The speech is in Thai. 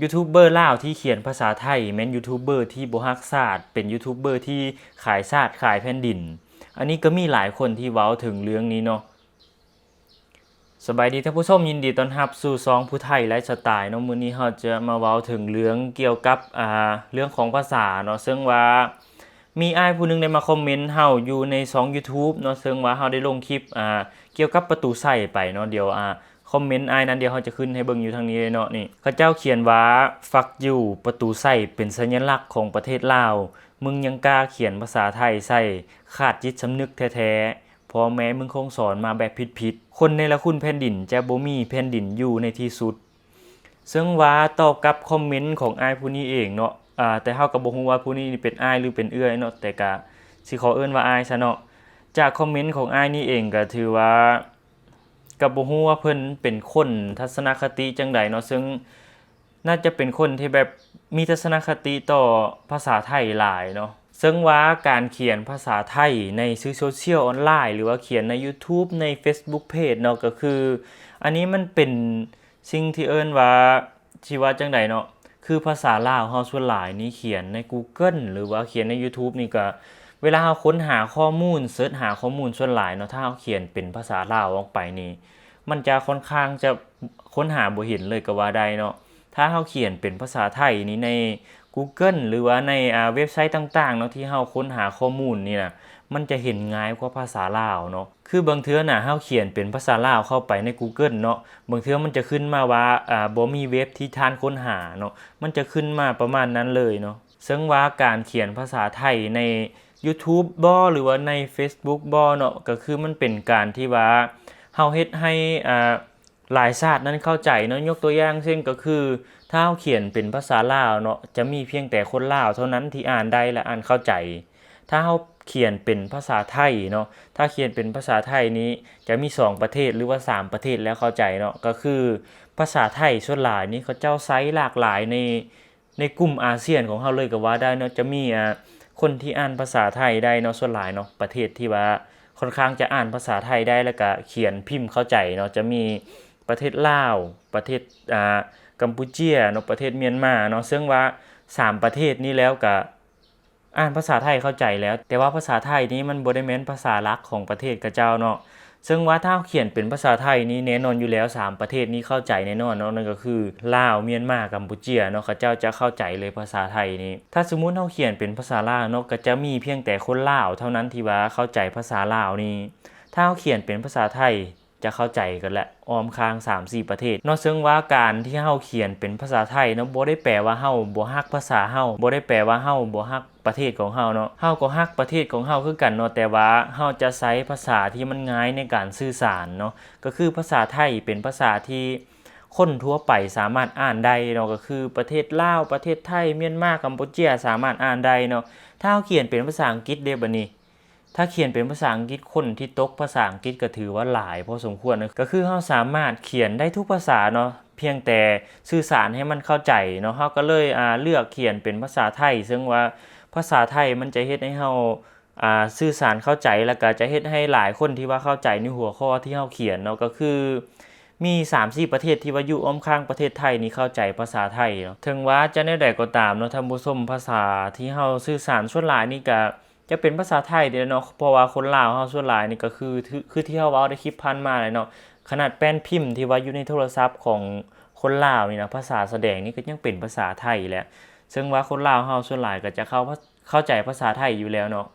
ยูทูบเบอร์ล่าวที่เขียนภาษาไทยแม่นยูทูบเบอร์ที่บ่ฮักชาติเป็นยูทูบเบอร์ที่ขายชาติขายแผ่นดิน อันนี้ก็มีหลายคนที่เว้าถึงเรื่องนี้เนาะสบายดีท่านผู้ชมยินดีต้อนรับสู่ซองผู้ไทยไลฟ์สไตล์เนาะมื้อนี้เราจะมาเว้าถึงเรื่องเกี่ยวกับอ่าเรื่องของภาษาเนาะซึ่งว่ามีอ้ายผู้หนึงได้มาคอมเมนต์เฮาอยู่ในช่อง YouTube เนาะซึ่งว่าเฮาได้ลงคลิปอ่าเกี่ยวกับประตูไส้ไปเนาะเดี๋ยวอ่า คอมเมนต์อ้ายนั้นเดี๋ยวเฮาจะขึ้นให้เบิ่งอยู่ทางนี้เลยเนาะนี่เขาเจ้าเขียนว่า fuck you ประตูไส้เป็นสัญลักษณ์ของประเทศลาว มึงยังกล้าเขียนภาษาไทยใส่ขาดจิตสำนึกแท้ๆพอแม้มึงคงสอนมาแบบผิดๆคนในละคุณแผ่นดินจะบ่มีแผ่นดินอยู่ในที่สุด ซึ่งว่าต่อกับคอมเมนต์ของอ้ายผู้นี้เองเนาะอ่าแต่เฮาก็บ่ฮู้ว่าผู้นี้เป็นอ้ายหรือเป็นเอื้อยเนาะแต่ก็สิขอเอิ้นว่าอ้ายซะเนาะจากคอมเมนต์ของอ้ายนี่เองก็ถือว่า ก็บ่ฮู้ว่าเพิ่นเป็นคนทัศนคติจังใดเนาะซึ่งน่าจะเป็นคนที่แบบมีทัศนคติต่อภาษาไทยหลายเนาะซึ่งว่าการเขียนภาษาไทยในสื่อโซเชียลออนไลน์ หรือว่าเขียนใน YouTube ใน Facebook Page เนาะก็คือ อันนี้มันเป็นสิ่งที่เอิ้นว่าชีว่าจังใดเนาะคือภาษาลาวเฮาส่วนหลายนี่เขียนใน Google หรือว่าเขียนใน YouTube นี่ก็ เวลาเฮาค้นหาข้อมูลเสิร์ชหาข้อมูลส่วนหลายเนาะถ้าเฮาเขียนเป็นภาษาลาวออกไปนี่ มันจะค่อนข้างจะค้นหาบ่เห็นเลยก็ว่าได้เนาะถ้าเฮาเขียนเป็นภาษาไทยนี่ใน Google หรือว่าในเว็บไซต์ต่างๆเนาะที่เฮาค้นหาข้อมูลนี่นะมันจะเห็นง่ายกว่าภาษาลาวเนาะ คือบางเทื่อน่ะเฮาเขียนเป็นภาษาลาวเข้าไปใน Google เนาะ บางเทื่อมันจะขึ้นมาว่าอ่าบ่มีเว็บที่ท่านค้นหาเนาะ มันจะขึ้นมาประมาณนั้นเลยเนาะซึ่งว่าการเขียนภาษาไทยใน YouTube บ่หรือว่าใน Facebook บ่เนาะก็คือมันเป็นการที่ว่าเฮาเฮ็ดให้อ่าหลายชาตินั้นเข้าใจเนาะยกตัวอย่างเช่นก็คือ ถ้าเราเขียนเป็นภาษาลาวเนาะจะมีเพียงแต่คนลาวเท่านั้นที่อ่านได้และอ่านเข้าใจ ถ้าเราเขียนเป็นภาษาไทยเนาะถ้าเขียนเป็นภาษาไทยนี้จะมี 2 ประเทศหรือว่า 3 ประเทศแล้วเข้าใจเนาะก็คือภาษาไทยส่วนหลายนี่เขาเจ้าไซส์หลากหลายในในกลุ่มอาเซียนของเราเลยก็ว่าได้เนาะจะมีอ่า คนที่อ่านภาษาไทยได้เนาะส่วนหลายเนาะประเทศที่ว่าค่อนข้างจะอ่านภาษาไทยได้แล้วก็เขียนพิมพ์เข้าใจเนาะจะมีประเทศลาวประเทศอ่ากัมพูเชียเนาะประเทศเมียนมาเนาะซึ่งว่า 3 ประเทศนี้แล้วก็อ่านภาษาไทยเข้าใจแล้ว แต่ว่าภาษาไทยนี้มันบ่ได้แม่นภาษาลักของประเทศกระเจ้าเนาะ ซึ่งว่าถ้าเขียนเป็นภาษาไทยนี้แน่นอนอยู่แล้ว 3 ประเทศนี้เข้าใจแน่นอนเนาะนั่นก็คือลาวเมียนมากัมพูเชียเนาะเขาเจ้าจะเข้าใจเลยภาษาไทยนี้ ถ้าสมมุติเฮาเขียนเป็นภาษาลาวเนาะก็จะมีเพียงแต่คนลาวเท่านั้นที่ว่าเข้าใจภาษาลาวนี้ ถ้าเราเขียนเป็นภาษาไทย จะเข้าใจกันแหละออมค้าง 3-4 ประเทศ นอกซึ่งว่าการที่เฮาเขียนเป็นภาษาไทยเนาะบ่ได้แปลว่าเฮาบ่ฮักภาษาเฮาบ่ได้แปลว่าเฮาบ่ฮักประเทศของเฮาเนาะเฮาก็ฮักประเทศของเฮาคือกันเนาะแต่ว่าเฮาจะใช้ภาษาที่มันง่ายในการสื่อสารเนาะก็คือภาษาไทยเป็นภาษาที่คนทั่วไปสามารถอ่านได้เนาะก็คือประเทศลาวประเทศไทยเมียนมากัมพูเชียสามารถอ่านได้เนาะถ้าเฮาเขียนเป็นภาษาอังกฤษเด้บัดนี้ ถ้าเขียนเป็นภาษาอังกฤษคนที่ตกภาษาอังกฤษก็ถือว่าหลายพอสมควรนะก็คือเราสามารถเขียนได้ทุกภาษาเนาะเพียงแต่สื่อสารให้มันเข้าใจเนาะเราก็เลยเลือกเขียนเป็นภาษาไทย ซึ่งว่าภาษาไทยมันจะเฮ็ดให้เราสื่อสารเข้าใจแล้วก็จะเฮ็ดให้หลายคนที่ว่าเข้าใจในหัวข้อที่เราเขียนเนาะก็คือมี3-4ประเทศที่ว่าอยู่อ้อมข้างประเทศไทยนี่เข้าใจภาษาไทยเนาะถึงว่าจะแนวใดก็ตามเนาะท่านผู้ชมภาษาที่เฮาสื่อสารส่วนหลายนี่ก็ จะเป็นภาษาไทยเด้อเนาะเพราะว่าคนลาวเฮาส่วนหลายนี่ก็คือคือที่เฮาเว้าได้คลิปพันมาเลยเนาะขนาดแป้นพิมพ์ที่ว่าอยู่ในโทรศัพท์ของคนลาวนี่นะภาษาแสดงนี่ก็ยังเป็นภาษาไทยแหละซึ่งว่าคนลาวเฮาส่วนหลายก็จะเข้าเข้าใจภาษาไทยอยู่แล้วเนาะ